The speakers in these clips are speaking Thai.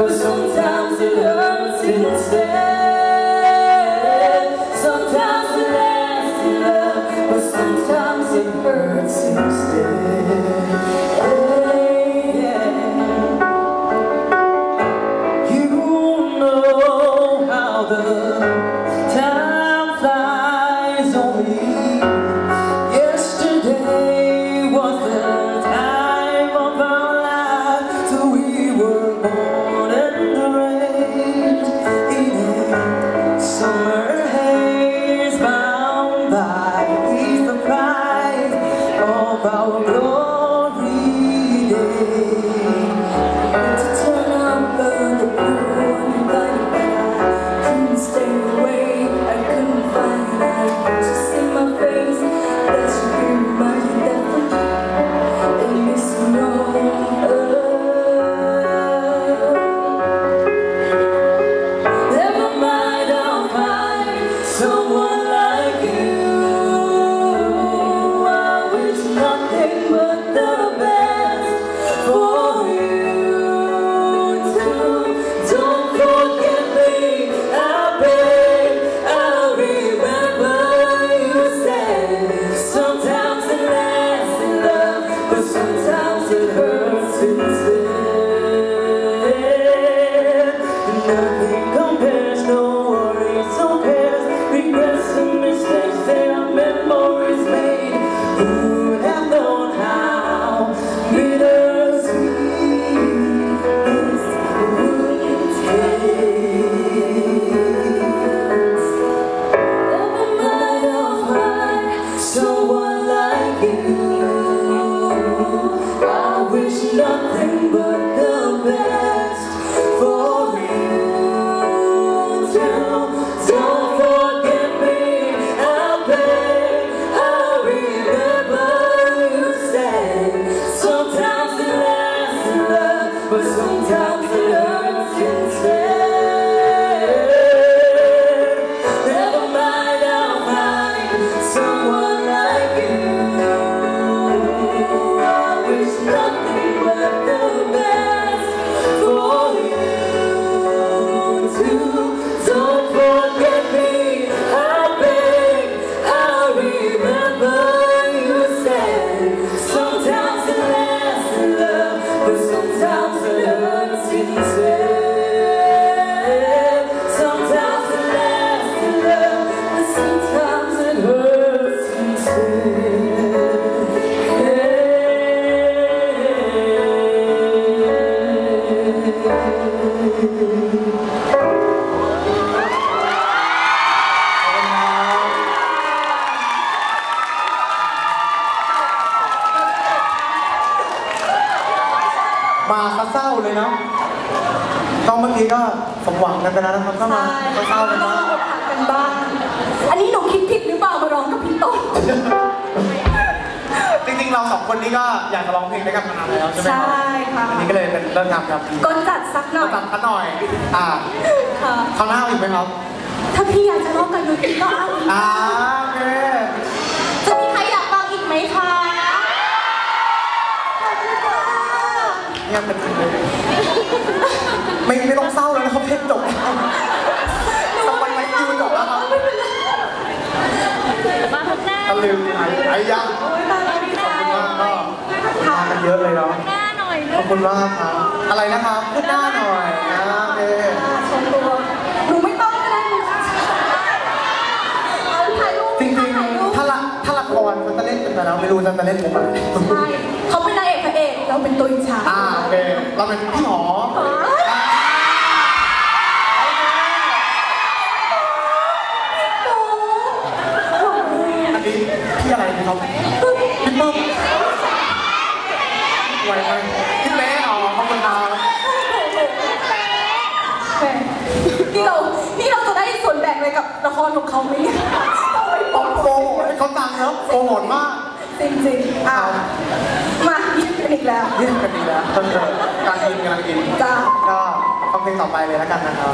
for some about มาซะเศร้าเลยเนาะต้องเมื่อกี้ก็สมหวังกันไปแล้วนะครับก็มาใช่ก็เศร้ากันต้อมางอกหักกันบ้าง อันนี้หนูคิดผิดหรือเปล่ามาร้องกับพี่ต้นจริง ๆเราสองคนนี้ก็อยากจะร้องเพลงด้วยกันมานานแล้วใช่ไหมครับใช่ค่ะ อันนี้ก็เลยเป็นเรื่องงามครับก้นจัดสักหน่อยตัดกันหน่อย อ่าค่ะเขาวหน้าเอาอีกไหมครับ ถ้าพี่อยากจะร้องกับหนูพี่ก็เอาอีกอ่าโอเค จะมีใครอยากฟังอีกไหมคะขอบคุณค่ะเงียบเป็นเลยไม่ไม่ต้องเศร้าแล้วนะครับเพลงจบแล้วสักวันไหมคิวจบแล้วครับมาข้างหน้า ตะลึงไอ้ไอ้ยัง คุณมากครับ อะไรนะครับขึ้นหน้าหน่อยนะโอเคชมตัวหนูไม่ต้องก็ได้หนูเอาถ่ายรูปจริงถ่ายรูปๆถ้าละถ้าละครมันจะเล่นกันไปแล้วไม่รู้จะจะเล่นมุกอะไรใช่เขาเป็นนางเอกพระเอกเราเป็นตัวอิจฉาอ่าโอเคเราเป็นพี่หมออ๋อ อ่าโอเค หนู อะไรกับ ละครของเขาไหมเนี่ยทำไมบต้ออกงโปรโมทให้เขาตังเนาะโปรโมทมากจริงๆอะมายิ้มกันอีกแล้วเยี่ยมกันดีแล้วการกินกำลังกินจ้าก็ฟังเพลงต่อไปเลยแล้วกันนะครับ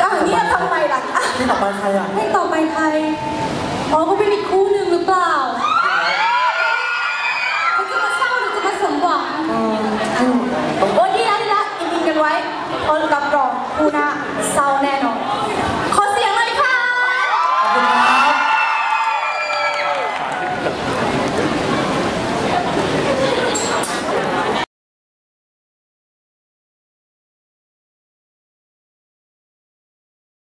ก็เงียบทำไมล่ะอะเพลงต่อไปใครอะเพลงต่อไปใครอ๋อก็เป็นอีกคู่หนึ่งหรือเปล่า